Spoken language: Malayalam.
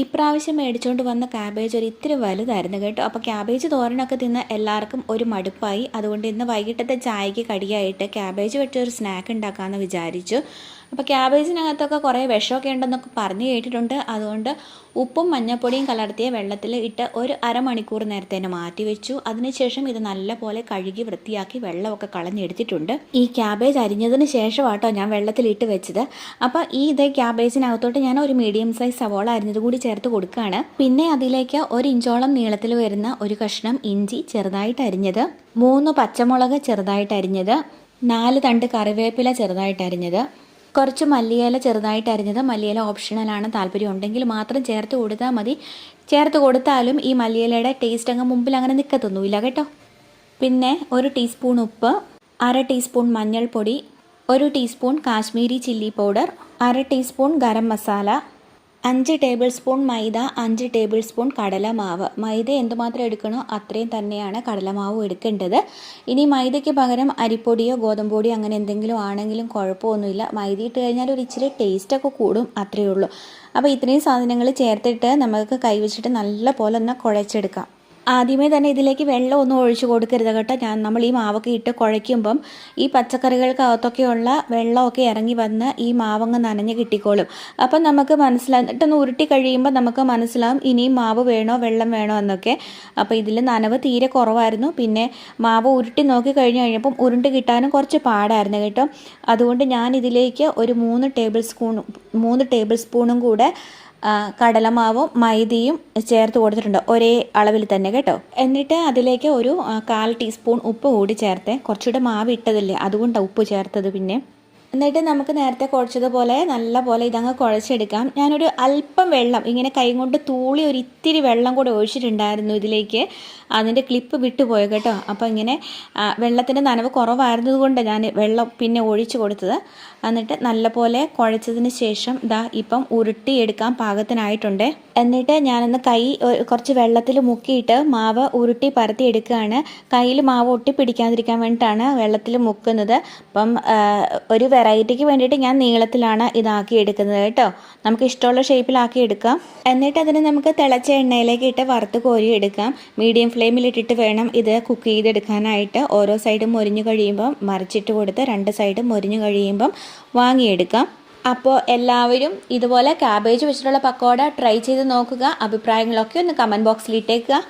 ഇപ്രാവശ്യം മേടിച്ചുകൊണ്ട് വന്ന ക്യാബേജ് ഒരു ഇത്തിരി വലുതായിരുന്നു കേട്ടോ. അപ്പോൾ ക്യാബേജ് തോരനൊക്കെ തിന്ന് എല്ലാവർക്കും ഒരു മടുപ്പായി. അതുകൊണ്ട് ഇന്ന് വൈകിട്ടത്തെ ചായക്ക് കടിയായിട്ട് ക്യാബേജ് വെച്ചൊരു സ്നാക്ക് ഉണ്ടാക്കാമെന്ന് വിചാരിച്ചു. അപ്പോൾ ക്യാബേജിനകത്തൊക്കെ കുറേ വിഷമൊക്കെ ഉണ്ടെന്നൊക്കെ പറഞ്ഞു കേട്ടിട്ടുണ്ട്. അതുകൊണ്ട് ഉപ്പും മഞ്ഞൾപ്പൊടിയും കലർത്തിയ വെള്ളത്തിൽ ഇട്ട് ഒരു അരമണിക്കൂർ നേരത്തെ തന്നെ മാറ്റി വെച്ചു. അതിനുശേഷം ഇത് നല്ലപോലെ കഴുകി വൃത്തിയാക്കി വെള്ളമൊക്കെ കളഞ്ഞെടുത്തിട്ടുണ്ട്. ഈ ക്യാബേജ് അരിഞ്ഞതിന് ശേഷമാട്ടോ ഞാൻ വെള്ളത്തിലിട്ട് വെച്ചത്. അപ്പോൾ ഈ ഇതേ ക്യാബേജിനകത്തോട്ട് ഞാൻ ഒരു മീഡിയം സൈസ് സവോള അരിഞ്ഞത് കൂടി ചേർത്ത് കൊടുക്കുകയാണ് പിന്നെ അതിലേക്ക് ഒരു ഇഞ്ചോളം നീളത്തിൽ വരുന്ന ഒരു കഷ്ണം ഇഞ്ചി ചെറുതായിട്ട് അരിഞ്ഞത് മൂന്ന് പച്ചമുളക് ചെറുതായിട്ട് അരിഞ്ഞത് നാല് തണ്ട് കറിവേപ്പില ചെറുതായിട്ട് അരിഞ്ഞത്. കുറച്ച് മല്ലിയില ചെറുതായിട്ട് അരിഞ്ഞത് മല്ലിയില ഓപ്ഷണലാണ് താല്പര്യം ഉണ്ടെങ്കിൽ മാത്രം ചേർത്ത് കൊടുത്താൽ മതി. ചേർത്ത് കൊടുത്താലും ഈ മല്ലിയിലയുടെ ടേസ്റ്റ് അങ്ങ് മുമ്പിൽ അങ്ങനെ നിൽക്കത്തൊന്നുമില്ല കേട്ടോ. പിന്നെ ഒരു ടീസ്പൂൺ ഉപ്പ് അര ടീസ്പൂൺ മഞ്ഞൾപ്പൊടി ഒരു ടീസ്പൂൺ കാശ്മീരി ചില്ലി പൗഡർ അര ടീസ്പൂൺ ഗരം മസാല അഞ്ച് ടേബിൾ സ്പൂൺ മൈദ അഞ്ച് ടേബിൾ സ്പൂൺ കടലമാവ്. മൈദ എന്തുമാത്രം എടുക്കണോ അത്രയും തന്നെയാണ് കടലമാവ് എടുക്കേണ്ടത്. ഇനി മൈദയ്ക്ക് പകരം അരിപ്പൊടിയോ ഗോതമ്പൊടിയോ അങ്ങനെ എന്തെങ്കിലും ആണെങ്കിലും കുഴപ്പമൊന്നുമില്ല. മൈദ ഇട്ട് കഴിഞ്ഞാൽ ഒരു ഇച്ചിരി ടേസ്റ്റൊക്കെ കൂടും അത്രയേ ഉള്ളൂ. അപ്പോൾ ഇത്രയും സാധനങ്ങൾ ചേർത്തിട്ട് നമുക്ക് കൈവച്ചിട്ട് നല്ല പോലെ ഒന്ന് കുഴച്ചെടുക്കാം. ആദ്യമേ തന്നെ ഇതിലേക്ക് വെള്ളം ഒന്നും ഒഴിച്ചു കൊടുക്കരുത് കേട്ടോ. ഞാൻ നമ്മൾ ഈ മാവൊക്കെ ഇട്ട് കുഴയ്ക്കുമ്പം ഈ പച്ചക്കറികൾക്കകത്തൊക്കെയുള്ള വെള്ളമൊക്കെ ഇറങ്ങി വന്ന് ഈ മാവങ്ങ് നനഞ്ഞ് കിട്ടിക്കോളും. അപ്പം നമുക്ക് മനസ്സിലാവും. എന്നിട്ടൊന്ന് ഉരുട്ടി കഴിയുമ്പോൾ നമുക്ക് മനസ്സിലാവും ഇനിയും മാവ് വേണോ വെള്ളം വേണോ എന്നൊക്കെ. അപ്പോൾ ഇതിൽ നനവ് തീരെ കുറവായിരുന്നു. പിന്നെ മാവ് ഉരുട്ടി നോക്കി കഴിഞ്ഞ് കഴിഞ്ഞപ്പം ഉരുണ്ട് കിട്ടാനും കുറച്ച് പാടായിരുന്നു കേട്ടോ. അതുകൊണ്ട് ഞാൻ ഇതിലേക്ക് ഒരു മൂന്ന് ടേബിൾ സ്പൂൺ മൂന്ന് ടേബിൾ സ്പൂണും കൂടെ കടലമാവും മൈദയും ചേർത്ത് കൊടുത്തിട്ടുണ്ട്. ഒരേ അളവിൽ തന്നെ കേട്ടോ. എന്നിട്ട് അതിലേക്ക് ഒരു കാൽ ടീസ്പൂൺ ഉപ്പ് കൂടി ചേർത്ത്. കുറച്ചുകൂടെ മാവ് ഇട്ടതല്ലേ? അതുകൊണ്ടാണ് ഉപ്പ് ചേർത്തത് പിന്നെ. എന്നിട്ട് നമുക്ക് നേരത്തെ കുഴച്ചതുപോലെ നല്ല പോലെ ഇതങ്ങ് കുഴച്ചെടുക്കാം. ഞാനൊരു അല്പം വെള്ളം ഇങ്ങനെ കൈ കൊണ്ട് തൂളി ഒരു ഇത്തിരി വെള്ളം കൂടെ ഒഴിച്ചിട്ടുണ്ടായിരുന്നു ഇതിലേക്ക്. അതിന്റെ ക്ലിപ്പ് വിട്ടുപോയ കേട്ടോ. അപ്പോൾ ഇങ്ങനെ വെള്ളത്തിന്റെ നനവ് കുറവായിരുന്നതുകൊണ്ട് ഞാൻ വെള്ളം പിന്നെ ഒഴിച്ചു കൊടുത്തത്. എന്നിട്ട് നല്ലപോലെ കുഴച്ചതിന് ശേഷം ഇതാ ഇപ്പം ഉരുട്ടിയെടുക്കാൻ പാകത്തിനായിട്ടുണ്ട്. എന്നിട്ട് ഞാനൊന്ന് കൈ കുറച്ച് വെള്ളത്തിൽ മുക്കിയിട്ട് മാവ് ഉരുട്ടി പരത്തി എടുക്കുകയാണ്. കയ്യിൽ മാവ് ഒട്ടിപ്പിടിക്കാതിരിക്കാൻ വേണ്ടിയിട്ടാണ് വെള്ളത്തിൽ മുക്കുന്നത്. അപ്പം ഒരു വെറൈറ്റിക്ക് വേണ്ടിയിട്ട് ഞാൻ നീളത്തിലാണ് ഇതാക്കി എടുക്കുന്നത് കേട്ടോ. നമുക്ക് ഇഷ്ടമുള്ള ഷേപ്പിലാക്കി എടുക്കാം. എന്നിട്ട് അതിനെ നമുക്ക് തിളച്ച എണ്ണയിലേക്ക് ഇട്ട് വറുത്ത് കോരി എടുക്കാം. മീഡിയം ഫ്ലെയിമിൽ ഇട്ടിട്ട് വേണം ഇത് കുക്ക് ചെയ്തെടുക്കാനായിട്ട്. ഓരോ സൈഡും മൊരിഞ്ഞു കഴിയുമ്പം മറിച്ചിട്ട് കൊടുത്ത് രണ്ട് സൈഡും മൊരിഞ്ഞു കഴിയുമ്പം വാങ്ങിയെടുക്കാം. അപ്പോൾ എല്ലാവരും ഇതുപോലെ ക്യാബേജ് വെച്ചിട്ടുള്ള പക്കോട ട്രൈ ചെയ്ത് നോക്കുക. അഭിപ്രായങ്ങളൊക്കെ ഒന്ന് കമന്റ് ബോക്സിൽ ഇട്ടേക്കുക.